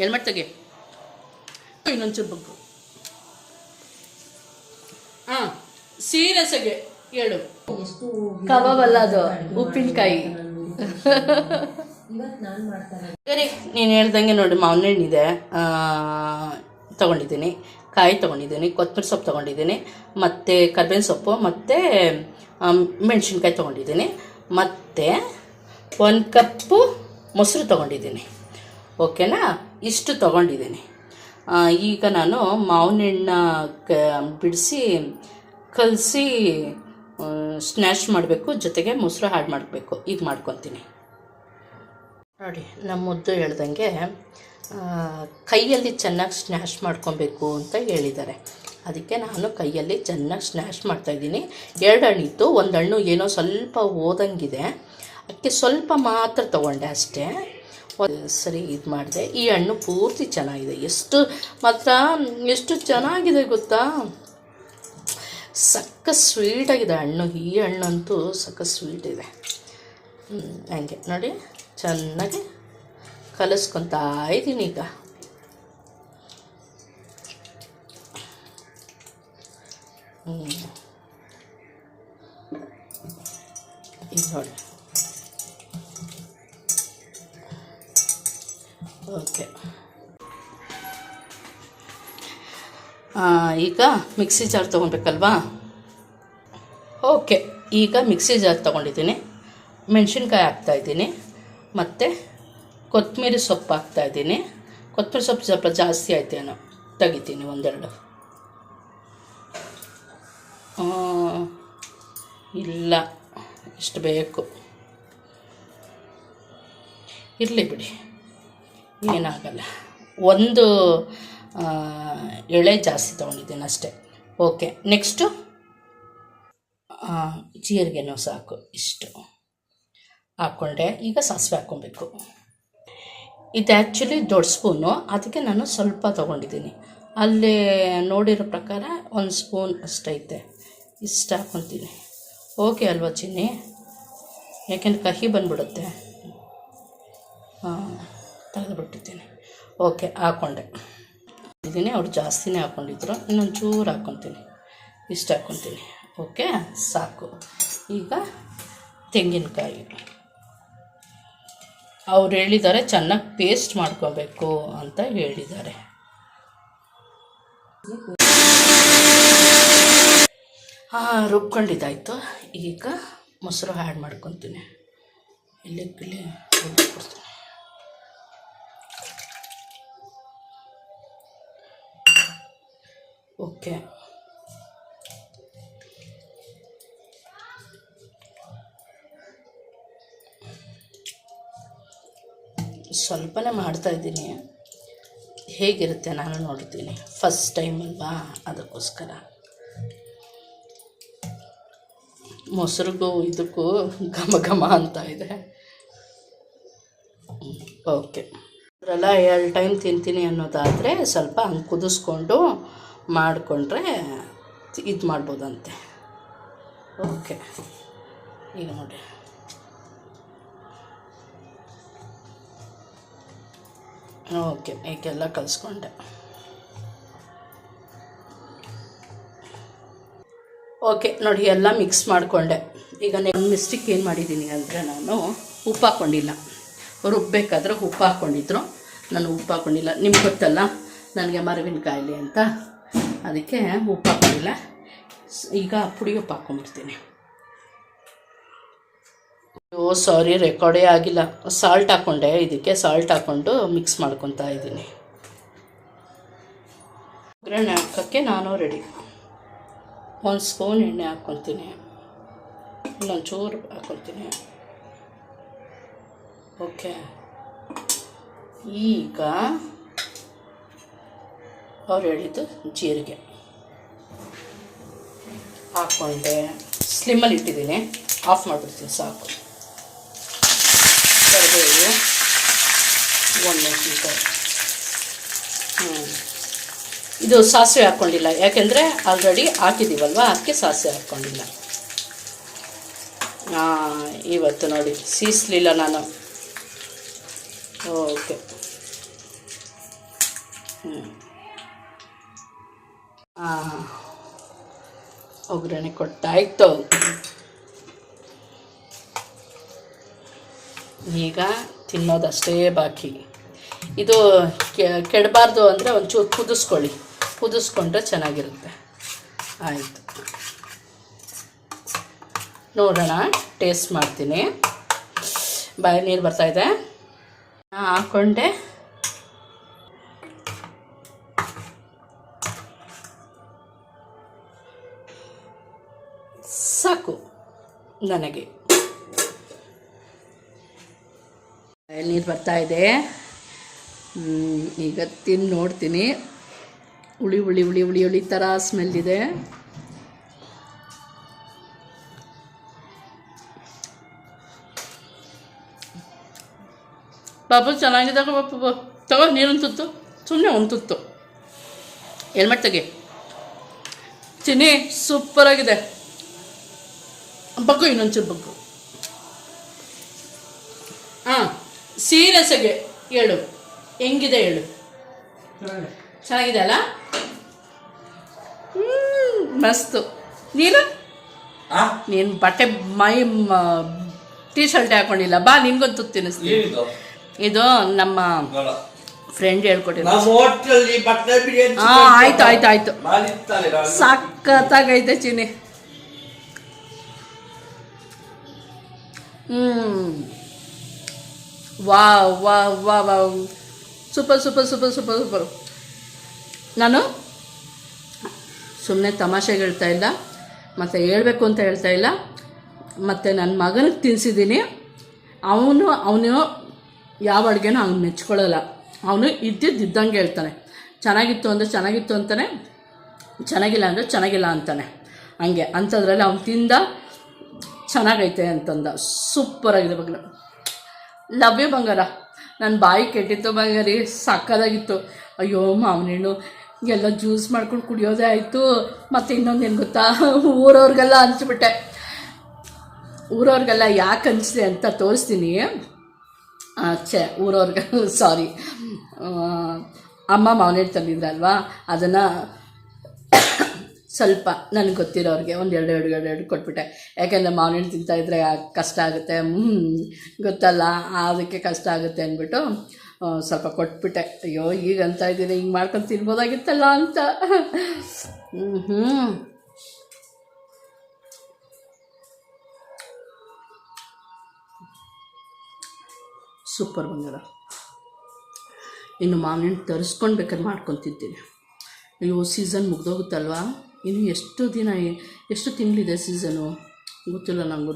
Helmet ತೆಗಿ ಇನ್ನೊಂಚೂರು ಬಗ್ಗು. ಹಾಂ serious ಆಗಿ ಹೇಳು ಕಬಾಬಲ್ಲ ಕಬಾಬ್ ಅಲ್ಲ ಅದು ಉಪ್ಪಿನಕಾಯಿ. ಸರಿ ನೀನು ಹೇಳ್ದಂಗೆ ನೋಡಿ ಮಾವಿನ ಹಣ್ಣಿದೆ. ತೊಗೊಂಡಿದ್ದೀನಿ. ಕಾಯಿ ತೊಗೊಂಡಿದ್ದೀನಿ ಕೊತ್ತಂಬರಿ ಸೊಪ್ಪು ತೊಗೊಂಡಿದ್ದೀನಿ ಮತ್ತು ಕರ್ಬೇವಿನ ಸೊಪ್ಪು ಮತ್ತು ಮೆಣಸಿನ್ಕಾಯಿ ತೊಗೊಂಡಿದ್ದೀನಿ ಮತ್ತು ಒಂದು ಕಪ್ಪು ಮೊಸರು ತೊಗೊಂಡಿದ್ದೀನಿ. ಓಕೆನಾ? ಇಷ್ಟು ತೊಗೊಂಡಿದ್ದೀನಿ. ಈಗ ನಾನು ಮಾವಿನಣ್ಣ ಕ, ಬಿಡಿಸಿ, ಕಲಸಿ ಸ್ನ್ಯಾಶ್ ಮಾಡಬೇಕು, ಜೊತೆಗೆ ಮೊಸರು ಹಾಡು ಮಾಡಬೇಕು. ಈಗ ಮಾಡ್ಕೊತೀನಿ. ನೋಡಿ ನಮ್ಮ ಮುದ್ದು ಹೇಳ್ದಂಗೆ ಕೈಯಲ್ಲಿ ಚೆನ್ನಾಗಿ ಸ್ನ್ಯಾಶ್ ಮಾಡ್ಕೊಬೇಕು ಅಂತ ಹೇಳಿದ್ದಾರೆ. ಅದಕ್ಕೆ ನಾನು ಕೈಯಲ್ಲಿ ಚೆನ್ನಾಗಿ ಸ್ನ್ಯಾಶ್ ಮಾಡ್ತಾಯಿದ್ದೀನಿ ಎರಡು ಹಣ್ಣಿತ್ತು, ಒಂದು ಹಣ್ಣು ಏನೋ ಸ್ವಲ್ಪ ಓದಂಗಿದೆ ಅದಕ್ಕೆ ಸ್ವಲ್ಪ ಮಾತ್ರ ತೊಗೊಂಡೆ ಅಷ್ಟೇ. ಸರಿ, ಇದು ಮಾಡಿದೆ. ಈ ಹಣ್ಣು ಪೂರ್ತಿ ಚೆನ್ನಾಗಿದೆ. ಎಷ್ಟು ಮಾತ್ರ, ಎಷ್ಟು ಚೆನ್ನಾಗಿದೆ ಗೊತ್ತಾ? ಸಕ್ಕ ಸ್ವೀಟಾಗಿದೆ ಹಣ್ಣು. ಈ ಹಣ್ಣಂತೂ ಸಕ್ಕ ಸ್ವೀಟ್ ಇದೆ. ಹಂಗೆ ನೋಡಿ. ಚೆನ್ನಾಗಿ ಕಲಿಸ್ಕೊತಾ ಇದ್ದೀನಿ ಈಗ. ಹ್ಞೂ ಈಗ ನೋಡಿ. ಓಕೆ. ಈಗ ಮಿಕ್ಸಿ ಜಾರ್ ತೊಗೊಬೇಕಲ್ವಾ ಓಕೆ, ಈಗ ಮಿಕ್ಸಿ ಜಾರ್ ತೊಗೊಂಡಿದ್ದೀನಿ. ಮೆಣಸಿನ್ಕಾಯಿ ಹಾಕ್ತಾಯಿದ್ದೀನಿ ಮತ್ತು ಕೊತ್ತಂಬರಿ ಸೊಪ್ಪು ಹಾಕ್ತಾಯಿದ್ದೀನಿ ಕೊತ್ತಂಬರಿ ಸೊಪ್ಪು ಸ್ವಲ್ಪ ಜಾಸ್ತಿ ಆಯ್ತೇನೋ ತೆಗಿತೀನಿ ಒಂದೆರಡು. ಇಲ್ಲ, ಇಷ್ಟು ಬೇಕು. ಇರಲಿ ಬಿಡಿ. ಏನಾಗಲ್ಲ. ಒಂದು ಎಳೆ ಜಾಸ್ತಿ ತೊಗೊಂಡಿದ್ದೀನಿ ಅಷ್ಟೇ. Okay, next? ಜೀರಿಗೆನೂ ಸಾಕು, ಇಷ್ಟು. ಹಾಕ್ಕೊಂಡೆ ಈಗ ಸಾಸಿವೆ ಹಾಕ್ಕೊಬೇಕು. ಇದು ಆ್ಯಕ್ಚುಲಿ ದೊಡ್ಡ ಸ್ಪೂನು, ಅದಕ್ಕೆ ನಾನು ಸ್ವಲ್ಪ ತೊಗೊಂಡಿದ್ದೀನಿ. ಅಲ್ಲಿ ನೋಡಿರೋ ಪ್ರಕಾರ ಒಂದು ಸ್ಪೂನ್ ಅಷ್ಟೈತೆ. ಇಷ್ಟು ಹಾಕ್ಕೊತೀನಿ. ಓಕೆ ಅಲ್ವಾ ಚಿನ್ನಿ? ಯಾಕೆಂದ್ರೆ ಕಹಿ ಬಂದ್ಬಿಡುತ್ತೆ. ಹಾಂ ತೆಗೆದುಬಿಟ್ಟಿದ್ದೀನಿ ಓಕೆ ಹಾಕ್ಕೊಂಡೆ ಇದ್ದೀನಿ, ಅವ್ರು ಜಾಸ್ತಿನೇ ಹಾಕ್ಕೊಂಡಿದ್ರು ಇನ್ನೊಂದು ಚೂರು ಹಾಕ್ಕೊತೀನಿ ಇಷ್ಟು ಹಾಕ್ಕೊತೀನಿ ಓಕೆ, ಸಾಕು. ಈಗ ತೆಂಗಿನಕಾಯಿ. ಅವ್ರು ಹೇಳಿದ್ದಾರೆ, ಚೆನ್ನಾಗಿ ಪೇಸ್ಟ್ ಮಾಡ್ಕೋಬೇಕು ಅಂತ ಹೇಳಿದ್ದಾರೆ. ಹಾಂ, ರುಬ್ಕೊಂಡಿದ್ದಾಯಿತು. ಈಗ ಮೊಸರು ಆ್ಯಡ್ ಮಾಡ್ಕೊತೀನಿ. ಇಲ್ಲಿ ಇಲ್ಲಿ ರುಬ್ಬಿಕೊಡ್ತೀನಿ ಓಕೆ. ಸ್ವಲ್ಪನೇ ಮಾಡ್ತಾ ಇದ್ದೀನಿ. ಹೇಗಿರುತ್ತೆ ನಾನು ನೋಡ್ತೀನಿ. ಫಸ್ಟ್ ಟೈಮ್ ಅಲ್ವಾ? ಅದಕ್ಕೋಸ್ಕರ. ಮೊಸರಿಗೂ ಇದಕ್ಕೂ ಘಮ ಘಮ ಅಂತ ಇದೆ. ಓಕೆ. ಅದರೆಲ್ಲ ಎರಡು ಟೈಮ್ ತಿಂತೀನಿ ಅನ್ನೋದಾದರೆ ಸ್ವಲ್ಪ ಹಂಗೆ ಕುದಿಸ್ಕೊಂಡು ಮಾಡಿಕೊಂಡ್ರೆ ಇದು ಮಾಡ್ಬೋದಂತೆ. ಓಕೆ. ಈಗ ನೋಡಿ. ಓಕೆ, ಈಗೆಲ್ಲ ಕಲಿಸ್ಕೊಂಡೆ. ಓಕೆ, ನೋಡಿ, ಎಲ್ಲ ಮಿಕ್ಸ್ ಮಾಡಿಕೊಂಡೆ. ಈಗ ಒಂದು ಮಿಸ್ಟೇಕ್ ಏನು ಮಾಡಿದ್ದೀನಿ ಅಂದರೆ ನಾನು ಉಪ್ಪು ಹಾಕ್ಕೊಂಡಿಲ್ಲ ರುಬ್ಬೇಕಾದ್ರೆ ಉಪ್ಪು ಹಾಕ್ಕೊಂಡಿದ್ರು ನಾನು ಉಪ್ಪು ಹಾಕ್ಕೊಂಡಿಲ್ಲ ನಿಮ್ಗೆ ಗೊತ್ತಲ್ಲ, ನನಗೆ ಮರವಿನ ಕಾಯಿಲೆ ಅಂತ. ಅದಕ್ಕೆ ಉಪ್ಪು ಹಾಕೋದಿಲ್ಲ ಈಗ ಪುಡಿ ಉಪ್ಪು ಹಾಕೊಂಡ್ಬಿಡ್ತೀನಿ ಓ ಸಾರಿ ರೆಕಾರ್ಡೇ ಆಗಿಲ್ಲ. ಸಾಲ್ಟ್ ಹಾಕ್ಕೊಂಡೆ ಇದಕ್ಕೆ ಸಾಲ್ಟ್ ಹಾಕ್ಕೊಂಡು ಮಿಕ್ಸ್ ಮಾಡ್ಕೊತಾ ಇದ್ದೀನಿ. ಒಗ್ಗರಣೆ ಹಾಕೋಕ್ಕೆ ನಾನು ರೆಡಿ ಒಂದು ಸ್ಪೂನ್ ಎಣ್ಣೆ ಹಾಕ್ಕೊತೀನಿ ಇನ್ನೊಂದು ಚೂರು ಹಾಕ್ಕೊತೀನಿ ಓಕೆ ಈಗ ಅವ್ರು ಹೇಳಿದ್ದು ಜೀರಿಗೆ. ಹಾಕ್ಕೊಂಡೆ. ಸ್ಲಿಮ್ಮಲ್ಲಿ ಇಟ್ಟಿದ್ದೀನಿ. ಆಫ್ ಮಾಡಿಬಿಡ್ತೀನಿ, ಸಾಕು. ಕರಿಬೇವು ಒಂದು ಹ್ಞೂ ಇದು ಸಾಸಿವೆ ಹಾಕ್ಕೊಂಡಿಲ್ಲ. ಯಾಕೆಂದರೆ ಆಲ್ರೆಡಿ ಹಾಕಿದ್ದೀವಲ್ವ? ಅದಕ್ಕೆ ಸಾಸಿವೆ ಹಾಕ್ಕೊಂಡಿಲ್ಲ. ಇವತ್ತು ನೋಡಿ, ಸೀಸ್ಲಿಲ್ಲ ನಾನು. ಓಕೆ. ಹ್ಞೂ ಒಗ್ಗರಣೆ ಕೊಟ್ಟಾಯ್ತು ಈಗ ತಿನ್ನೋದಷ್ಟೇ ಬಾಕಿ. ಇದು ಕೆಡಬಾರ್ದು ಅಂದರೆ ಒಂಚೂರು ಕುದಿಸ್ಕೊಳ್ಳಿ. ಕುದಿಸ್ಕೊಂಡ್ರೆ ಚೆನ್ನಾಗಿರುತ್ತೆ. ಆಯಿತು. ನೋಡೋಣ, ಟೇಸ್ಟ್ ಮಾಡ್ತೀನಿ. ಬಾಯಿ ನೀರು ಬರ್ತಾಯಿದೆ ಹಾಕ್ಕೊಂಡೆ. ನನಗೆ. ನೀರು ಬರ್ತಾ ಇದೆ. ಈಗ ತಿಂದು ನೋಡ್ತೀನಿ. ಹುಳಿ ಹುಳಿ ಹುಳಿ ಹುಳಿ ಹುಳಿ ಥರ ಸ್ಮೆಲ್ ಇದೆ. ಪಾಪು ಚೆನ್ನಾಗಿದ್ದಾಗ ಪಾಪು ತಗೋ, ನೀರೊಂದು ತುತ್ತು. ಸುಮ್ಮನೆ ಒಂದು ತುತ್ತು. ಹೆಲ್ಮೆಟ್ ತೆಗಿ ಚಿನ್ನಿ ಸೂಪರಾಗಿದೆ ಬಗ್ಗು ಇನ್ನೊಂಚೂರು ಬಗ್ಗು. ಹಾಂ ಸೀರಸಗೆ ಹೇಳು ಹೆಂಗಿದೆ ಹೇಳು ಚೆನ್ನಾಗಿದೆ ಅಲ್ಲ ಮಸ್ತು. ನೀನು? ಆ? ನೀನು ಬಟ್ಟೆ ಮೈ ಟೀ ಶರ್ಟ್ ಹಾಕೊಂಡಿಲ್ಲ. ಬಾ ನಿನ್ಗೊಂದು ತಿನ್ನಿಸ್ತೀನಿ? ಇದು ನಮ್ಮ ಫ್ರೆಂಡ್ ಹೇಳ್ಕೊಟ್ಟಿಲ್ಲ ಆಯ್ತು ಆಯ್ತು ಆಯ್ತು. ಸಾಕತ್ತಾಗೈತೆ ಚಿನಿ. ಹ್ಮ್. ವಾ ವಾ ವಾ ವಾ super super super super super. ನಾನು ಸುಮ್ಮನೆ ತಮಾಷೆಗೆ ಹೇಳ್ತಾ ಇಲ್ಲ, ಮತ್ತು ಹೇಳ್ಬೇಕು ಅಂತ ಹೇಳ್ತಾ ಇಲ್ಲ, ಮತ್ತು ನನ್ನ ಮಗನಿಗೆ ತಿನ್ಸಿದ್ದೀನಿ ಅವನು ಅವನು ಯಾವ ಅಡುಗೆನೂ ಅವ್ನು ಮೆಚ್ಕೊಳ್ಳಲ್ಲ. ಅವನು ಇದ್ದಿದ್ದಂಗೆ ಹೇಳ್ತಾನೆ. ಚೆನ್ನಾಗಿತ್ತು ಅಂದರೆ ಚೆನ್ನಾಗಿತ್ತು ಅಂತಾನೆ, ಚೆನ್ನಾಗಿಲ್ಲ ಅಂದರೆ ಚೆನ್ನಾಗಿಲ್ಲ ಅಂತಾನೆ. ಹಂಗೆ, ಅಂಥದ್ರಲ್ಲಿ ಅವ್ನು ತಿಂದ ಚೆನ್ನಾಗೈತೆ ಅಂತಂದ. ಸೂಪರಾಗಿದೆ ಬಂಗಾರ ಲವ್ ಬಂಗಾರ. ನನ್ನ ಬಾಯಿ ಕೆಟ್ಟಿತ್ತು ಬಂಗಾರಿ ಸಕ್ಕದಾಗಿತ್ತು ಅಯ್ಯೋ ಮಾವನಣ್ಣು ಎಲ್ಲ ಜ್ಯೂಸ್ ಮಾಡ್ಕೊಂಡು ಕುಡಿಯೋದೇ ಆಯಿತು. ಮತ್ತು ಇನ್ನೊಂದು ಏನು ಗೊತ್ತಾ? ಊರವ್ರಿಗೆಲ್ಲ ಹಂಚ್ಬಿಟ್ಟೆ ಊರವ್ರಿಗೆಲ್ಲ ಯಾಕೆ ಹಂಚಿದೆ ಅಂತ ತೋರಿಸ್ತೀನಿ. ಛೇ, ಊರವ್ರಿಗೆ ಸಾರಿ ಅಮ್ಮ ಮಾವನೇಟ್ ತಂದಿದ್ರಲ್ವಾ? ಅದನ್ನು ಸ್ವಲ್ಪ ನನಗೆ ಗೊತ್ತಿರೋರಿಗೆ ಒಂದು ಎರಡು ಎರಡು ಎರಡು ಎರಡು ಕೊಟ್ಬಿಟ್ಟೆ. ಯಾಕೆಂದರೆ ಮಾವಿನ ತಿಂತಾಯಿದ್ರೆ ಕಷ್ಟ ಆಗುತ್ತೆ? ಗೊತ್ತಲ್ಲ. ಅದಕ್ಕೆ ಕಷ್ಟ ಆಗುತ್ತೆ ಅಂದ್ಬಿಟ್ಟು ಸ್ವಲ್ಪ ಕೊಟ್ಬಿಟ್ಟೆ. ಅಯ್ಯೋ ಈಗ ಅಂತ ಇದ್ದೀನಿ ಹಿಂಗೆ ಮಾಡ್ಕೊಂಡು ತಿನ್ಬೋದಾಗಿತ್ತಲ್ಲ ಅಂತ. ಹ್ಞೂ ಸೂಪರ್ ಬಂದಿದೆ. ಇನ್ನು ಮಾವಿನ ತರಿಸ್ಕೊಂಡು ಬೇಕಾದ್ರೆ ಮಾಡ್ಕೊತಿದ್ದೀನಿ ಅಯ್ಯೋ, ಸೀಸನ್ ಮುಗ್ದೋಗುತ್ತಲ್ವಾ? ಇನ್ನು ಎಷ್ಟು ದಿನ ಎಷ್ಟು ತಿಂಗಳಿದೆ ಸೀಸನು ಗೊತ್ತಿಲ್ಲ ನನಗೂ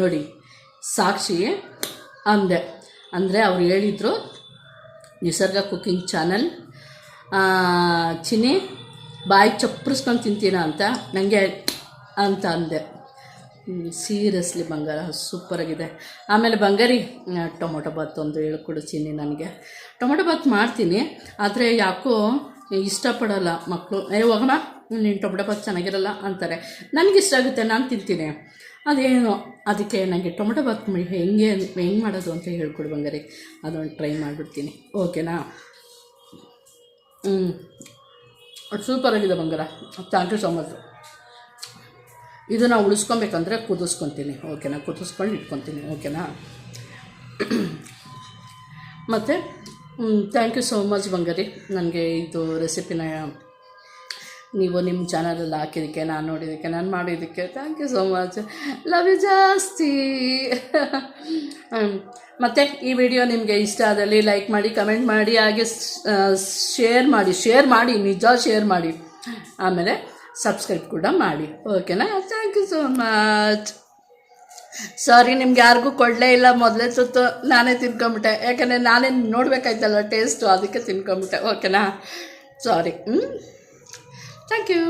ನೋಡಿ, ಸಾಕ್ಷಿ ಅಂದೆ. ಅಂದರೆ ಅವ್ರು ಹೇಳಿದರು, ನಿಸರ್ಗ ಕುಕ್ಕಿಂಗ್ ಚಾನಲ್ ಚಿನಿ ಬಾಯಿ ಚಪ್ಪರಿಸ್ಕೊಂಡು ತಿಂತೀನ ಅಂತ. ನನಗೆ ಅಂತ ಅಂದೆ. ಸೀರಿಯಸ್ಲಿ ಬಂಗಾರ ಸೂಪರಾಗಿದೆ ಆಮೇಲೆ ಬಂಗಾರಿ ಟೊಮೊಟೊ ಬಾತ್ ಒಂದು ಹೇಳ್ಕೊಡು ಚಿನ್ನಿ ನನಗೆ. ಟೊಮೊಟೊ ಬಾತ್ ಮಾಡ್ತೀನಿ, ಆದರೆ ಯಾಕೋ ಇಷ್ಟಪಡೋಲ್ಲ ಮಕ್ಕಳು ಏ, ಹೋಗಮ್ಮ, ನೀನು ಟೊಮೊಟೊ ಬಾತ್ ಚೆನ್ನಾಗಿರಲ್ಲ ಅಂತಾರೆ. ನನಗೆ ಇಷ್ಟ ಆಗುತ್ತೆ, ನಾನು ತಿಂತೀನಿ. ಅದೇನು, ಅದಕ್ಕೆ ನನಗೆ ಟೊಮೊಟೊ ಬಾತ್ ಹೆಂಗೆ ಹೆಂಗೆ ಮಾಡೋದು ಅಂತ ಹೇಳ್ಕೊಡು ಬಂಗಾರಿ. ಅದೊಂದು ಟ್ರೈ ಮಾಡಿಬಿಡ್ತೀನಿ. ಓಕೆನಾ? ಹ್ಞೂ ಸೂಪರಾಗಿದೆ ಬಂಗಾರ. Thank you so much. ಇದನ್ನು ಉಳಿಸ್ಕೊಬೇಕಂದ್ರೆ ಕುದಿಸ್ಕೊತೀನಿ. ಓಕೆನಾ ಕುದಿಸ್ಕೊಂಡು ಇಟ್ಕೊತೀನಿ. ಓಕೆನಾ ಮತ್ತು ಥ್ಯಾಂಕ್ ಯು ಸೋ ಮಚ್ ಬಂಗಾರಿ. ನನಗೆ ಇದು ರೆಸಿಪಿನ ನೀವು ನಿಮ್ಮ ಚಾನಲಲ್ಲಿ ಹಾಕಿದ್ದಕ್ಕೆ, ನಾನು ನೋಡಿದ್ದಕ್ಕೆ, ನಾನು ಮಾಡಿದ್ದಕ್ಕೆ thank you so much love you ಜಾಸ್ತಿ. ಮತ್ತು, ಈ ವಿಡಿಯೋ ನಿಮಗೆ ಇಷ್ಟ ಆದಲ್ಲಿ ಲೈಕ್ ಮಾಡಿ ಕಮೆಂಟ್ ಮಾಡಿ, ಹಾಗೆ ಶೇರ್ ಮಾಡಿ ಶೇರ್ ಮಾಡಿ, ನಿಜ ಶೇರ್ ಮಾಡಿ. ಆಮೇಲೆ ಸಬ್ಸ್ಕ್ರೈಬ್ ಕೂಡ ಮಾಡಿ. ಓಕೆನಾ thank you so much sorry ನಿಮ್ಗೆ ಯಾರಿಗೂ ಕೊಡಲೇ ಇಲ್ಲ. ಮೊದಲೇ ಸುತ್ತು ನಾನೇ ತಿನ್ಕೊಂಬಿಟ್ಟೆ. ಯಾಕಂದರೆ ನಾನೇ ನೋಡಬೇಕಾಯ್ತಲ್ಲ ಟೇಸ್ಟು ಅದಕ್ಕೆ ತಿನ್ಕೊಂಬಿಟ್ಟೆ. ಓಕೆನಾ ಸಾರಿ ಹ್ಞೂ ಥ್ಯಾಂಕ್ ಯು